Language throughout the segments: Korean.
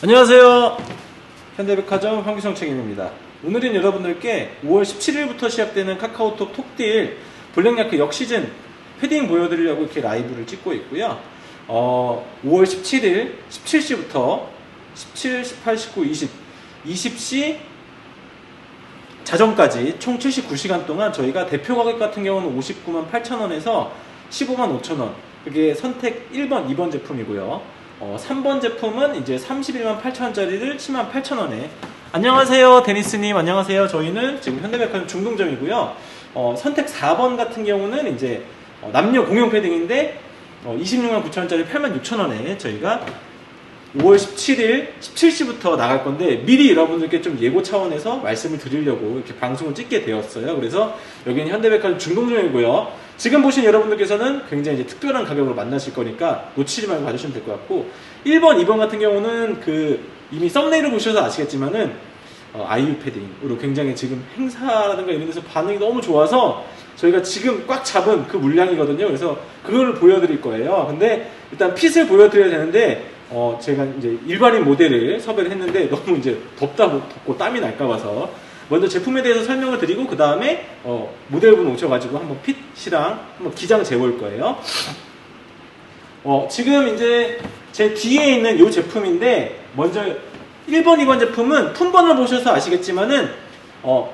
안녕하세요. 현대백화점 황규성 책임입니다. 오늘은 여러분들께 5월 17일부터 시작되는 카카오톡 톡딜 블랙야크 역시즌 패딩 보여드리려고 이렇게 라이브를 찍고 있고요. 어, 5월 17일 17시부터 17, 18, 19, 20, 20시 자정까지 총 79시간 동안 저희가 대표 가격 같은 경우는 59만 8천 원에서 15만 5천 원. 그게 선택 1번, 2번 제품이고요. 어, 3번 제품은 이제 31만 8천 원짜리를 7만 8천 원에. 안녕하세요, 데니스님. 안녕하세요. 저희는 지금 현대백화점 중동점이고요. 어, 선택 4번 같은 경우는 이제 어, 남녀 공용 패딩인데 어, 26만 9천 원짜리 8만 6천 원에 저희가 5월 17일 17시부터 나갈 건데 미리 여러분들께 좀 예고 차원에서 말씀을 드리려고 이렇게 방송을 찍게 되었어요. 그래서 여기는 현대백화점 중동점이고요. 지금 보신 여러분들께서는 굉장히 이제 특별한 가격으로 만나실 거니까 놓치지 말고 봐주시면 될 것 같고 1번, 2번 같은 경우는 그 이미 썸네일을 보셔서 아시겠지만은 어, 아이유 패딩으로 굉장히 지금 행사라든가 이런 데서 반응이 너무 좋아서 저희가 지금 꽉 잡은 그 물량이거든요. 그래서 그걸 보여드릴 거예요. 근데 일단 핏을 보여드려야 되는데 어, 제가 이제 일반인 모델을 섭외를 했는데 너무 이제 덥다 덥고 땀이 날까 봐서 먼저 제품에 대해서 설명을 드리고 그 다음에 어, 모델분 오셔가지고 한번 핏 이랑 한번 기장 재볼 거예요. 어, 지금 이제 제 뒤에 있는 이 제품인데 먼저 1번, 2번 제품은 품번을 보셔서 아시겠지만은 어,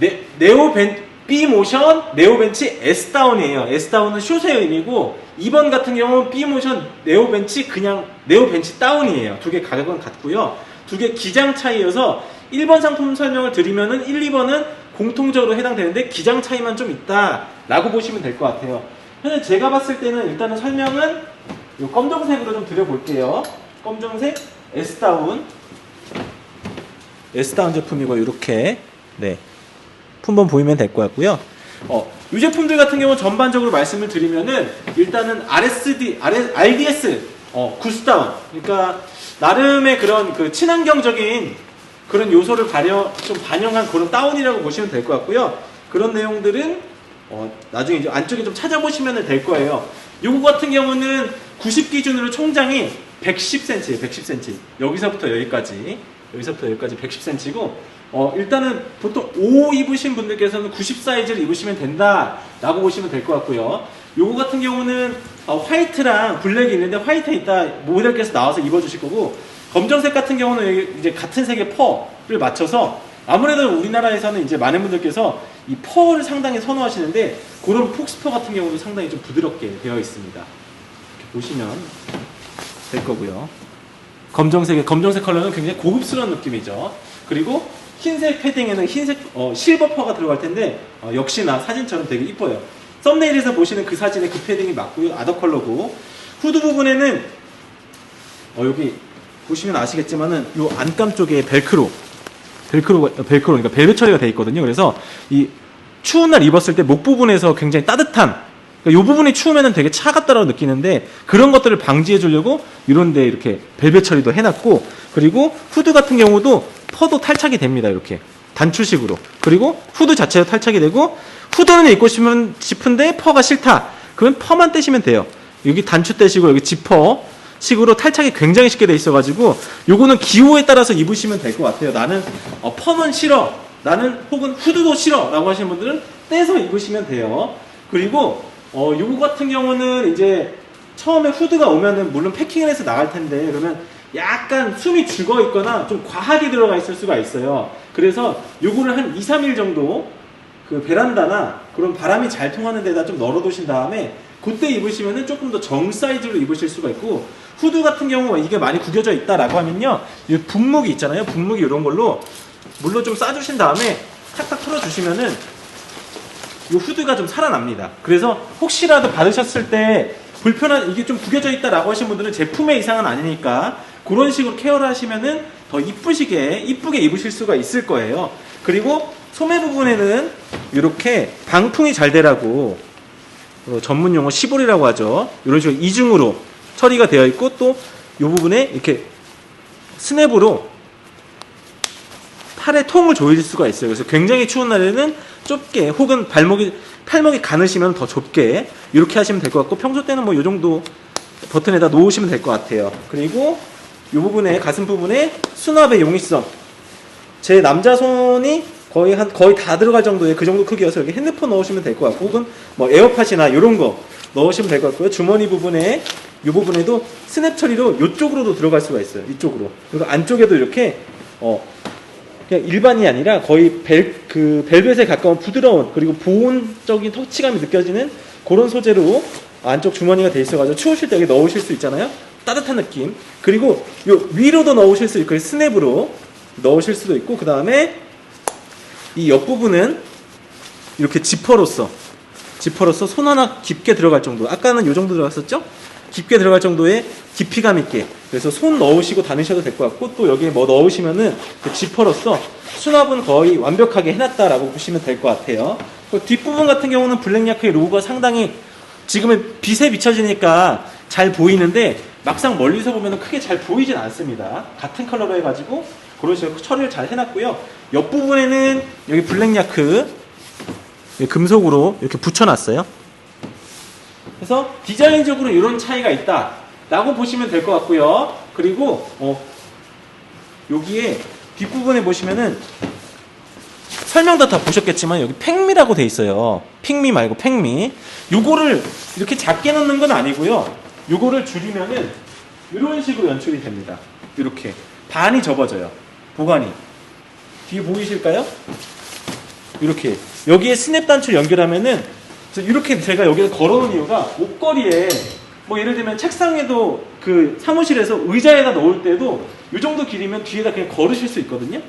네, 네오 벤 B 모션 네오 벤치 S 다운이에요. S 다운은 숏의 의미고 2번 같은 경우는 B 모션 네오 벤치 그냥 네오 벤치 다운이에요. 두 개 가격은 같고요. 두 개 기장 차이여서 1번 상품 설명을 드리면은 1, 2번은 공통적으로 해당되는데 기장 차이만 좀 있다라고 보시면 될 것 같아요. 현재 제가 봤을 때는 일단은 설명은 이 검정색으로 좀 드려볼게요. 검정색 S 다운 S 다운 제품이고 이렇게 네 품번 보이면 될 것 같고요. 어, 이 제품들 같은 경우는 전반적으로 말씀을 드리면은 일단은 RSD, RDS 어, 구스다운 그러니까 나름의 그런 그 친환경적인 그런 요소를 발현 좀 반영한 그런 다운이라고 보시면 될 것 같고요. 그런 내용들은 어, 나중에 이제 안쪽에 좀 찾아보시면 될 거예요. 요거 같은 경우는 90 기준으로 총장이 110cm예요. 110cm. 여기서부터 여기까지. 여기서부터 여기까지 110cm고 어, 일단은 보통 5 입으신 분들께서는 90 사이즈를 입으시면 된다라고 보시면 될 것 같고요. 요거 같은 경우는 어, 화이트랑 블랙이 있는데 화이트 이따 모델께서 나와서 입어주실 거고 검정색 같은 경우는 이제 같은 색의 펄을 맞춰서 아무래도 우리나라에서는 이제 많은 분들께서 이 펄을 상당히 선호하시는데 그런 폭스퍼 같은 경우는 상당히 좀 부드럽게 되어 있습니다. 이렇게 보시면 될 거고요. 검정색의 검정색 컬러는 굉장히 고급스러운 느낌이죠. 그리고 흰색 패딩에는 흰색 어, 실버 퍼가 들어갈 텐데 어, 역시나 사진처럼 되게 이뻐요. 썸네일에서 보시는 그 사진의 그 패딩이 맞고요. 아더 컬러고 후드 부분에는 어, 여기 보시면 아시겠지만은 요 안감 쪽에 벨크로 벨크로 벨크로 그러니까 벨벳 처리가 되어 있거든요. 그래서 이 추운 날 입었을 때 목 부분에서 굉장히 따뜻한 그러니까 이 부분이 추우면은 되게 차갑다라고 느끼는데 그런 것들을 방지해 주려고 이런데 이렇게 벨벳 처리도 해놨고 그리고 후드 같은 경우도 퍼도 탈착이 됩니다. 이렇게 단추식으로 그리고 후드 자체도 탈착이 되고 후드는 입고 싶은 싶은데 퍼가 싫다. 그러면 퍼만 떼시면 돼요. 여기 단추 떼시고 여기 지퍼 식으로 탈착이 굉장히 쉽게 돼 있어가지고 요거는 기호에 따라서 입으시면 될 것 같아요. 나는 어, 펌은 싫어. 나는 혹은 후드도 싫어 라고 하시는 분들은 떼서 입으시면 돼요. 그리고 어, 요거 같은 경우는 이제 처음에 후드가 오면은 물론 패킹을 해서 나갈 텐데 그러면 약간 숨이 죽어 있거나 좀 과하게 들어가 있을 수가 있어요. 그래서 요거를 한 2, 3일 정도 그 베란다나 그런 바람이 잘 통하는 데다 좀 널어두신 다음에 그때 입으시면은 조금 더 정 사이즈로 입으실 수가 있고 후드 같은 경우 이게 많이 구겨져 있다라고 하면요 이 분무기 있잖아요 분무기 이런 걸로 물로 좀 싸주신 다음에 탁탁 털어주시면은 이 후드가 좀 살아납니다. 그래서 혹시라도 받으셨을 때 불편한 이게 좀 구겨져 있다라고 하신 분들은 제품의 이상은 아니니까 그런 식으로 케어를 하시면은 더 이쁘시게 이쁘게 입으실 수가 있을 거예요. 그리고 소매 부분에는 이렇게 방풍이 잘 되라고 어, 전문 용어 시볼이라고 하죠. 이런 식으로 이중으로 처리가 되어 있고 또 이 부분에 이렇게 스냅으로 팔에 통을 조일 수가 있어요. 그래서 굉장히 추운 날에는 좁게 혹은 발목이 팔목이 가느시면 더 좁게 이렇게 하시면 될 것 같고 평소 때는 뭐 이 정도 버튼에다 놓으시면 될 것 같아요. 그리고 이 부분에 가슴 부분에 수납의 용이성. 제 남자 손이 거의 한 거의 다 들어갈 정도의 그 정도 크기여서 여기 핸드폰 넣으시면 될 것 같고 혹은 뭐 에어팟이나 이런 거 넣으시면 될 것 같고요. 주머니 부분에 이 부분에도 스냅 처리로 이쪽으로도 들어갈 수가 있어요. 이쪽으로. 그리고 안쪽에도 이렇게 어 그냥 일반이 아니라 거의 벨 그 벨벳에 가까운 부드러운 그리고 보온적인 터치감이 느껴지는 그런 소재로 안쪽 주머니가 돼 있어가지고 추우실 때 여기 넣으실 수 있잖아요. 따뜻한 느낌. 그리고 요 위로도 넣으실 수 있고 스냅으로 넣으실 수도 있고 그 다음에 이 옆부분은 이렇게 지퍼로서 지퍼로서 손 하나 깊게 들어갈 정도 아까는 요 정도 들어갔었죠? 깊게 들어갈 정도의 깊이감 있게. 그래서 손 넣으시고 다니셔도 될 것 같고 또 여기에 뭐 넣으시면은 그 지퍼로서 수납은 거의 완벽하게 해놨다라고 보시면 될 것 같아요. 그 뒷부분 같은 경우는 블랙야크의 로고가 상당히 지금은 빛에 비춰지니까 잘 보이는데 막상 멀리서 보면 크게 잘 보이진 않습니다. 같은 컬러로 해가지고 그런 식으로 처리를 잘 해놨고요 옆부분에는 여기 블랙야크 예, 금속으로 이렇게 붙여놨어요. 그래서 디자인적으로 이런 차이가 있다 라고 보시면 될 것 같고요. 그리고 어, 여기에 뒷부분에 보시면은 설명도 다 보셨겠지만 여기 팽미라고 돼 있어요. 핑미 말고 팽미. 요거를 이렇게 작게 넣는 건 아니고요. 요거를 줄이면은 이런 식으로 연출이 됩니다. 이렇게 반이 접어져요. 보관이. 뒤에 보이실까요? 이렇게 여기에 스냅 단추 연결하면은 이렇게 제가 여기다 걸어놓은 이유가 옷걸이에 뭐 예를 들면 책상에도 그 사무실에서 의자에다 넣을 때도 이 정도 길이면 뒤에다 그냥 걸으실 수 있거든요.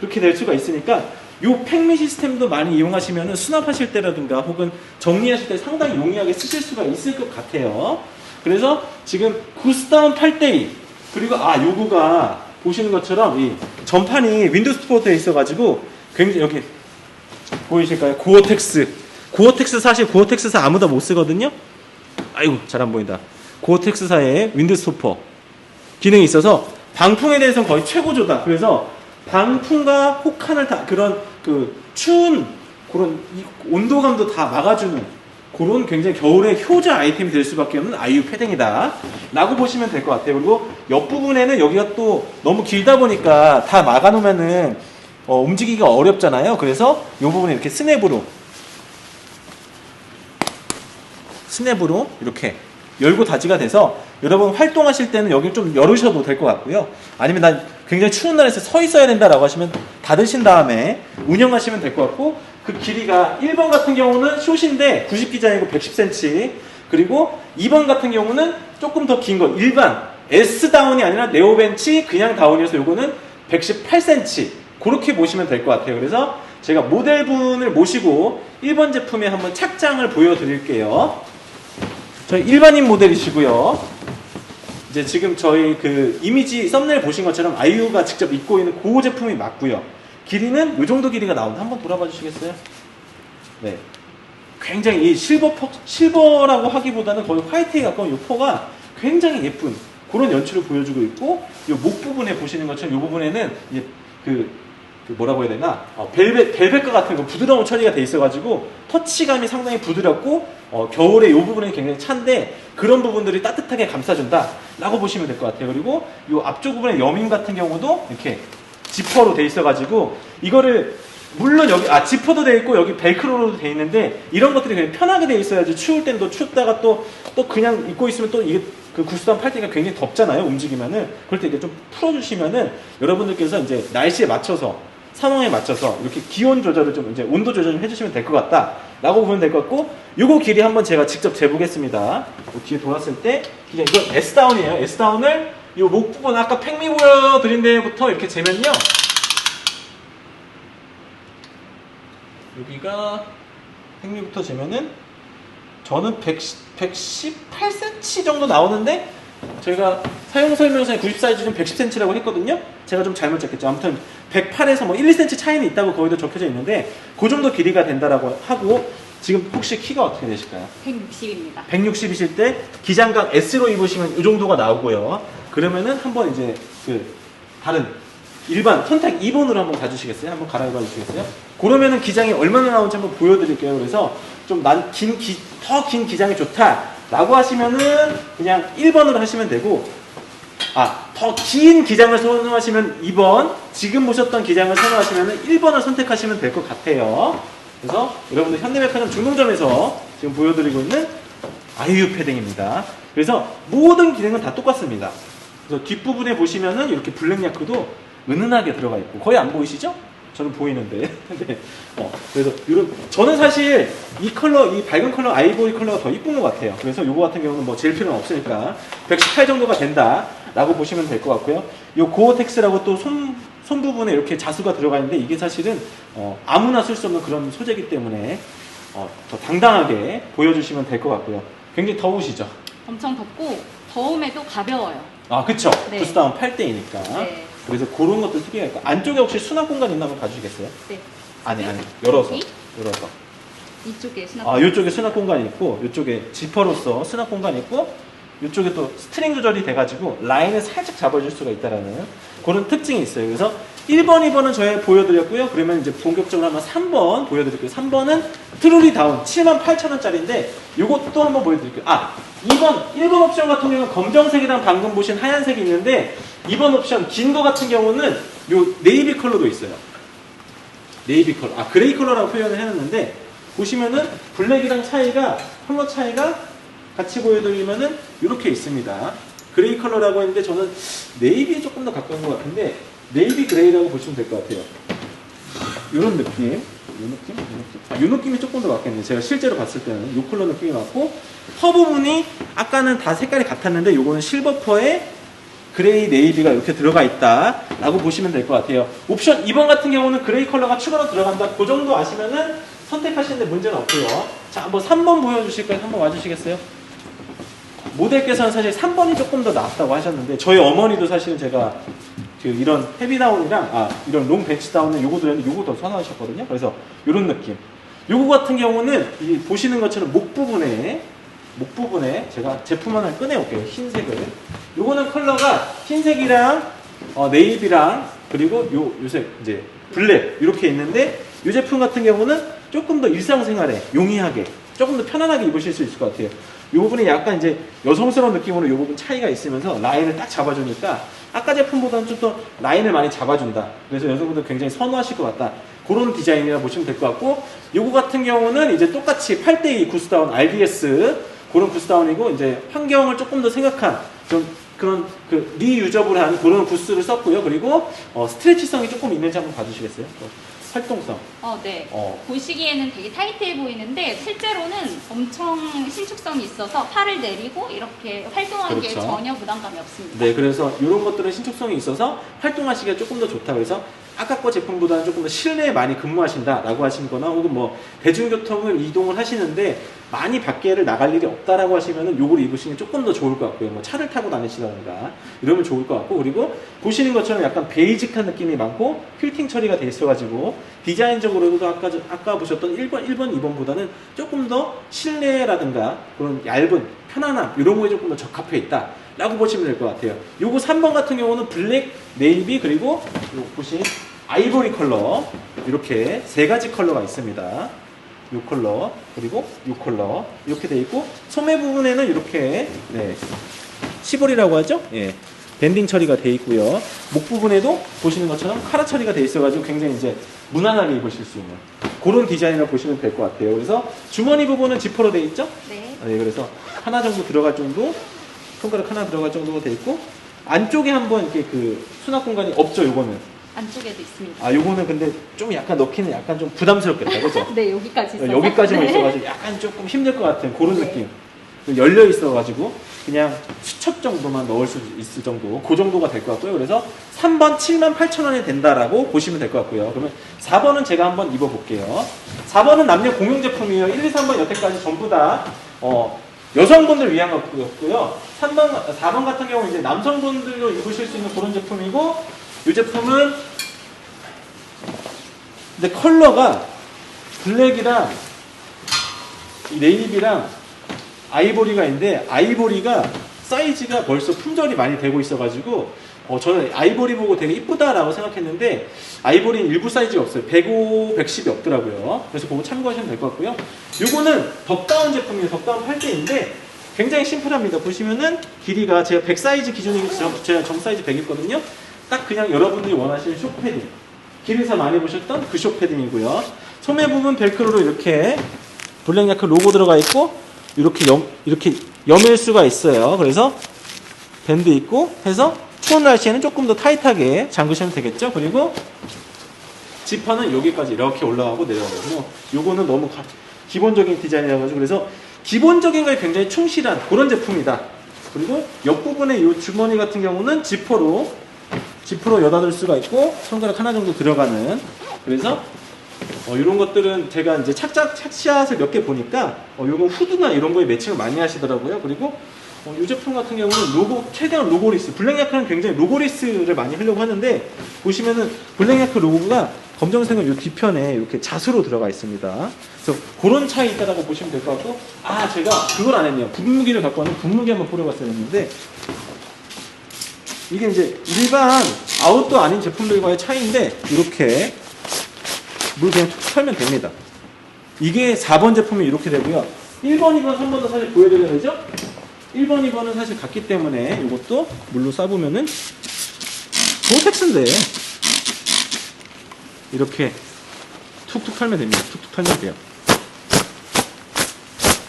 그렇게 될 수가 있으니까 요 팽미 시스템도 많이 이용하시면은 수납하실 때라든가 혹은 정리하실 때 상당히 용이하게 쓰실 수가 있을 것 같아요. 그래서 지금 구스다운 8대2 그리고 아 요거가 보시는 것처럼 이 전판이 윈도우 스 포트에 있어가지고 굉장히 여기 보이실까요? 고어텍스. 고어텍스 사실 고어텍스사 아무도 못 쓰거든요. 아이고 잘 안 보인다. 고어텍스사의 윈드 스토퍼 기능이 있어서 방풍에 대해서는 거의 최고조다. 그래서 방풍과 혹한을 다 그런 그 추운 그런 이 온도감도 다 막아주는 그런 굉장히 겨울의 효자 아이템이 될 수밖에 없는 아이유 패딩이다. 라고 보시면 될 것 같아요. 그리고 옆부분에는 여기가 또 너무 길다 보니까 다 막아놓으면은 어, 움직이기가 어렵잖아요. 그래서 이 부분에 이렇게 스냅으로 스냅으로 이렇게 열고 다지가 돼서 여러분 활동하실 때는 여기를 좀 열으셔도 될 것 같고요. 아니면 난 굉장히 추운 날에서 서 있어야 된다라고 하시면 닫으신 다음에 운영하시면 될 것 같고 그 길이가 1번 같은 경우는 숏인데 90기장이고 110cm 그리고 2번 같은 경우는 조금 더 긴 거 일반 S 다운이 아니라 네오벤치 그냥 다운이어서 요거는 118cm 그렇게 보시면 될 것 같아요. 그래서 제가 모델분을 모시고 1번 제품에 한번 착장을 보여드릴게요. 저희 일반인 모델이시고요. 이제 지금 저희 그 이미지 썸네일 보신 것처럼 아이유가 직접 입고 있는 그 제품이 맞고요. 길이는 이 정도 길이가 나온다. 한번 돌아봐 주시겠어요? 네. 굉장히 이 실버 퍼, 실버라고 하기보다는 거의 화이트에 가까운 이 포가 굉장히 예쁜 그런 연출을 보여주고 있고 이 목 부분에 보시는 것처럼 이 부분에는 이제 그, 그 뭐라고 해야 되나 어, 벨벳 벨벳과 같은 거 부드러운 처리가 돼 있어가지고 터치감이 상당히 부드럽고 어, 겨울에 이 부분이 굉장히 찬데 그런 부분들이 따뜻하게 감싸준다라고 보시면 될 것 같아요. 그리고 이 앞쪽 부분의 여민 같은 경우도 이렇게 지퍼로 돼 있어가지고 이거를 물론 여기 아 지퍼도 돼 있고 여기 벨크로도 돼 있는데 이런 것들이 그냥 편하게 돼 있어야지 추울 땐또 춥다가 또 또 그냥 입고 있으면 또 이게 그 구스단 팔 때가 굉장히 덥잖아요 움직이면은 그럴 때 이게 좀 풀어주시면은 여러분들께서 이제 날씨에 맞춰서 상황에 맞춰서 이렇게 기온 조절을 좀 이제 온도 조절 좀 해주시면 될 것 같다라고 보면 될 것 같고 요거 길이 한번 제가 직접 재보겠습니다. 요 뒤에 돌았을 때 그냥 이거 S 다운이에요. S 다운을 요목 부분 아까 팽미 보여드린 데부터 이렇게 재면요. 여기가 팽미부터 재면은 저는 1 118cm 정도 나오는데 저희가 사용 설명서에 90 사이즈 중 110cm라고 했거든요. 제가 좀 잘못 적겠죠. 아무튼 108에서 뭐 1, 2cm 차이는 있다고 거기도 적혀져 있는데 그 정도 길이가 된다라고 하고 지금 혹시 키가 어떻게 되실까요? 160입니다. 160이실 때 기장각 S로 입으시면 이 정도가 나오고요. 그러면은 한번 이제 그 다른 일반 선택 2번으로 한번 가주시겠어요? 한번 갈아입어 주시겠어요? 그러면은 기장이 얼마나 나오는지 한번 보여드릴게요. 그래서 좀 난긴더긴 기장이 좋다라고 하시면은 그냥 1번으로 하시면 되고 아, 더 긴 기장을 선호하시면 2번, 지금 보셨던 기장을 선호하시면 1번을 선택하시면 될 것 같아요. 그래서 여러분들 현대백화점 중동점에서 지금 보여드리고 있는 아이유 패딩입니다. 그래서 모든 기능은 다 똑같습니다. 그래서 뒷부분에 보시면은 이렇게 블랙 야크도 은은하게 들어가 있고 거의 안 보이시죠? 저는 보이는데. 네. 어, 그래서 이런 저는 사실 이 컬러, 이 밝은 컬러 아이보리 컬러가 더 이쁜 것 같아요. 그래서 이거 같은 경우는 뭐 제일 필요는 없으니까 118 정도가 된다라고 보시면 될 것 같고요. 이 고어텍스라고 또 손, 손 부분에 이렇게 자수가 들어가 있는데 이게 사실은 어, 아무나 쓸 수 없는 그런 소재이기 때문에 어, 더 당당하게 보여주시면 될 것 같고요. 굉장히 더우시죠? 엄청 덥고 더움에도 가벼워요. 아, 그쵸. 네. 부스 다운 8대이니까. 네. 그래서 그런 것도 특이하니까 안쪽에 혹시 수납 공간 있나 한번 봐주시겠어요? 네. 아니, 아니. 열어서. 여기? 열어서. 이쪽에 수납. 아, 이쪽에 수납 공간이 있고, 이쪽에 지퍼로서 수납 공간이 있고, 이쪽에 또 스트링 조절이 돼가지고 라인을 살짝 잡아줄 수가 있다라는 그런 특징이 있어요. 그래서 1번, 2번은 저희 보여드렸고요. 그러면 이제 본격적으로 한번 3번 보여드릴게요. 3번은 트루리 다운 78,000원짜리인데 이것도 한번 보여드릴게요. 아, 2번, 1번 옵션 같은 경우는 검정색이랑 방금 보신 하얀색이 있는데 2번 옵션 긴 거 같은 경우는 요 네이비 컬러도 있어요. 네이비 컬러, 아 그레이 컬러라고 표현을 해놨는데 보시면은 블랙이랑 차이가 컬러 차이가 같이 보여드리면은 이렇게 있습니다. 그레이 컬러라고 했는데 저는 네이비에 조금 더 가까운 것 같은데 네이비 그레이라고 보시면 될 것 같아요. 이런 느낌, 이 느낌, 이 느낌. 아, 이 느낌이 조금 더 맞겠네요. 제가 실제로 봤을 때는 이 컬러 느낌이 맞고 퍼 부분이 아까는 다 색깔이 같았는데 요거는 실버 퍼에 그레이 네이비가 이렇게 들어가 있다라고 보시면 될 것 같아요. 옵션 2번 같은 경우는 그레이 컬러가 추가로 들어간다. 그 정도 아시면은 선택하시는데 문제는 없고요. 자, 한번 3번 보여주실까요? 한번 와주시겠어요? 모델께서는 사실 3번이 조금 더 낫다고 하셨는데 저희 어머니도 사실은 제가 그 이런 헤비다운이랑 아 이런 롱 벤치 다운은 요거 들었는데 요거 더 선호하셨거든요. 그래서 이런 느낌. 요거 같은 경우는 이 보시는 것처럼 목 부분에 목 부분에 제가 제품 하나 를 꺼내올게요. 흰색을. 요거는 컬러가 흰색이랑 어, 네이비랑 그리고 요 요새 이제 블랙 이렇게 있는데 이 제품 같은 경우는 조금 더 일상생활에 용이하게 조금 더 편안하게 입으실 수 있을 것 같아요. 이 부분이 약간 이제 여성스러운 느낌으로 이 부분 차이가 있으면서 라인을 딱 잡아주니까 아까 제품보다는 좀 더 라인을 많이 잡아준다. 그래서 여성분들 굉장히 선호하실 것 같다. 그런 디자인이라 보시면 될 것 같고 요거 같은 경우는 이제 똑같이 8대2 구스다운 RDS 그런 구스다운이고 이제 환경을 조금 더 생각한 좀 그런 그 리유저블한 그런 구스를 썼고요. 그리고 어, 스트레치성이 조금 있는지 한번 봐주시겠어요? 어, 활동성. 어, 네. 어. 보시기에는 되게 타이트해 보이는데 실제로는 엄청 신축성이 있어서 팔을 내리고 이렇게 활동하기에 그렇죠. 전혀 부담감이 없습니다. 네, 그래서 이런 것들은 신축성이 있어서 활동하시기가 조금 더 좋다. 그래서 아까 거 제품보다는 조금 더 실내에 많이 근무하신다라고 하시거나 혹은 뭐 대중교통을 이동을 하시는데 많이 밖에를 나갈 일이 없다라고 하시면은 요걸 입으시는 게 조금 더 좋을 것 같고요. 뭐 차를 타고 다니시다든가 이러면 좋을 것 같고 그리고 보시는 것처럼 약간 베이직한 느낌이 많고 필팅 처리가 돼 있어가지고 디자인적으로도 아까 저- 아까 보셨던 1번 1번 2번보다는 조금 더 실내라든가 그런 얇은 편안함 이런 거에 조금 더 적합해 있다. 라고 보시면 될 것 같아요. 요거 3번 같은 경우는 블랙, 네이비 그리고 요 보신 아이보리 컬러 이렇게 세 가지 컬러가 있습니다. 요 컬러 그리고 요 컬러 이렇게 돼 있고 소매 부분에는 이렇게 네 시볼이라고 하죠. 예. 밴딩 처리가 돼 있고요. 목 부분에도 보시는 것처럼 카라 처리가 돼 있어가지고 굉장히 이제 무난하게 입으실 수 있는 그런 디자인이라고 보시면 될 것 같아요. 그래서 주머니 부분은 지퍼로 돼 있죠. 네. 네, 그래서 하나 정도 들어갈 정도, 손가락 하나 들어갈 정도가 돼 있고 안쪽에 한번 이렇게 그 수납 공간이 없죠, 요거는. 안쪽에도 있습니다. 아, 요거는 근데 좀 약간 넣기는 약간 좀 부담스럽겠다, 그죠? 네, 여기까지 있어서. 여기까지만 네. 있어가지고 약간 조금 힘들 것 같은 그런 네. 느낌. 열려 있어가지고 그냥 수첩 정도만 넣을 수 있을 정도, 그 정도가 될 것 같고요. 그래서 3번 7만 8천 원이 된다라고 보시면 될 것 같고요. 그러면 4번은 제가 한번 입어볼게요. 4번은 남녀 공용 제품이에요. 1, 2, 3번 여태까지 전부 다 어, 여성분들 위한 거고요. 3번, 4번 같은 경우는 이제 남성분들도 입으실 수 있는 그런 제품이고, 이 제품은 근데 컬러가 블랙이랑 이 네이비랑 아이보리가 있는데 아이보리가 사이즈가 벌써 품절이 많이 되고 있어가지고 어, 저는 아이보리 보고 되게 이쁘다라고 생각했는데 아이보리는 일부 사이즈가 없어요. 105, 110이 없더라고요. 그래서 그거 참고하시면 될 것 같고요. 요거는 덕다운 제품이에요. 덕다운 8대인데 굉장히 심플합니다. 보시면은 길이가 제가 100 사이즈 기준이 정- 제가 정 사이즈 100이거든요. 딱 그냥 여러분들이 원하시는 쇼 패딩. 길에서 많이 보셨던 그 쇼 패딩이고요. 소매 부분 벨크로로 이렇게 블랙야크 로고 들어가 있고 이렇게 염 이렇게 여밀 수가 있어요. 그래서 밴드 있고 해서 추운 날씨에는 조금 더 타이트하게 잠그시면 되겠죠. 그리고 지퍼는 여기까지 이렇게 올라가고 내려가거든요. 요거는 너무 가- 기본적인 디자인이라 가지고 그래서 기본적인 거에 굉장히 충실한 그런 제품이다. 그리고 옆부분에 이 주머니 같은 경우는 지퍼로 지퍼로 여닫을 수가 있고 손가락 하나 정도 들어가는 그래서 어, 이런 것들은 제가 이제 착착 착샷을 몇 개 보니까 어, 요거 후드나 이런 거에 매칭을 많이 하시더라고요. 그리고 어, 이 제품 같은 경우는 로고 최대한 로고리스 블랙야크는 굉장히 로고리스를 많이 하려고 하는데 보시면은 블랙야크 로고가 검정색은 이 뒤편에 이렇게 자수로 들어가 있습니다. 그래서 그런 차이 있다라고 보시면 될 것 같고 아 제가 그걸 안 했네요. 분무기를 갖고 왔는데 분무기 한번 뿌려봤어야 했는데 이게 이제 일반 아웃도어 아닌 제품들과의 차이인데 이렇게 물 그냥 툭 털면 됩니다. 이게 4번 제품이 이렇게 되고요. 1번, 2번, 3번 도 사실 보여드려야 되죠? 1번, 2번은 사실 같기 때문에 이것도 물로 싸보면은 고텍스인데 이렇게 툭툭 털면 됩니다. 툭툭 털면 돼요.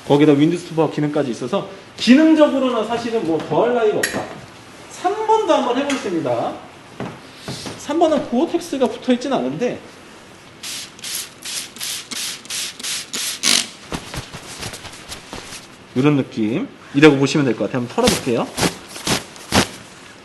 거기다 윈드 스토퍼 기능까지 있어서 기능적으로는 사실은 뭐 더할 나위가 없다. 3번도 한번 해보겠습니다. 3번은 고어텍스가 붙어 있진 않은데 이런 느낌 이라고 보시면 될 것 같아요. 한번 털어볼게요.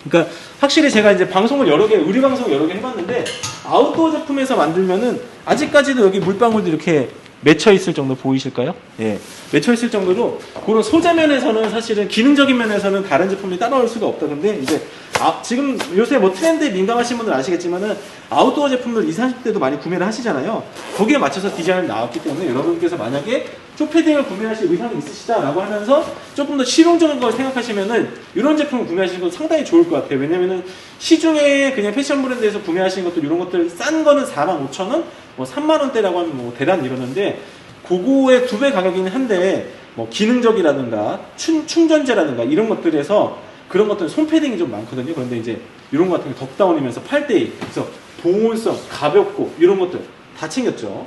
그러니까 확실히 제가 이제 방송을 여러 개, 의류 방송 여러 개 해봤는데 아웃도어 제품에서 만들면은 아직까지도 여기 물방울도 이렇게 맺혀 있을 정도 보이실까요? 예, 맺혀 있을 정도로 그런 소재 면에서는 사실은 기능적인 면에서는 다른 제품이 따라올 수가 없다. 근데 이제 아, 지금 요새 뭐 트렌드에 민감하신 분들 아시겠지만은 아웃도어 제품들 20, 30대도 많이 구매를 하시잖아요. 거기에 맞춰서 디자인이 나왔기 때문에 여러분께서 만약에 쇼패딩을 구매하실 의향이 있으시다라고 하면서 조금 더 실용적인 걸 생각하시면은 이런 제품을 구매하시는 건 상당히 좋을 것 같아요. 왜냐면은 시중에 그냥 패션 브랜드에서 구매하시는 것도 이런 것들 싼 거는 45,000원, 뭐 3만원대라고 하면 뭐 대단 이러는데 그거의 두 배 가격이긴 한데 뭐 기능적이라든가 충, 충전재라든가 이런 것들에서 그런 것들은 손패딩이 좀 많거든요. 그런데 이제 이런 거 같은 게 덕다운이면서 8대2 그래서 보온성, 가볍고 이런 것들 다 챙겼죠.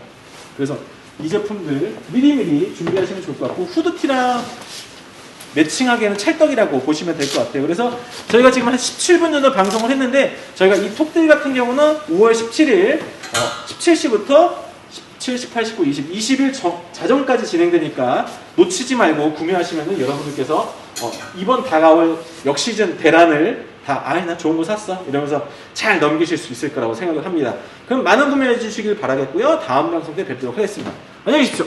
그래서 이 제품들 미리미리 준비하시면 좋을 것 같고 후드티랑 매칭하기에는 찰떡이라고 보시면 될 것 같아요. 그래서 저희가 지금 한 17분 정도 방송을 했는데 저희가 이 톡들 같은 경우는 5월 17일 어, 17시부터 17, 18, 19, 20, 20일 정- 자정까지 진행되니까 놓치지 말고 구매하시면은 여러분들께서 어, 이번 다가올 역시즌 대란을 다 아이 나 좋은 거 샀어 이러면서 잘 넘기실 수 있을 거라고 생각을 합니다. 그럼 많은 구매해 주시길 바라겠고요. 다음 방송 때 뵙도록 하겠습니다. 안녕히 계십시오.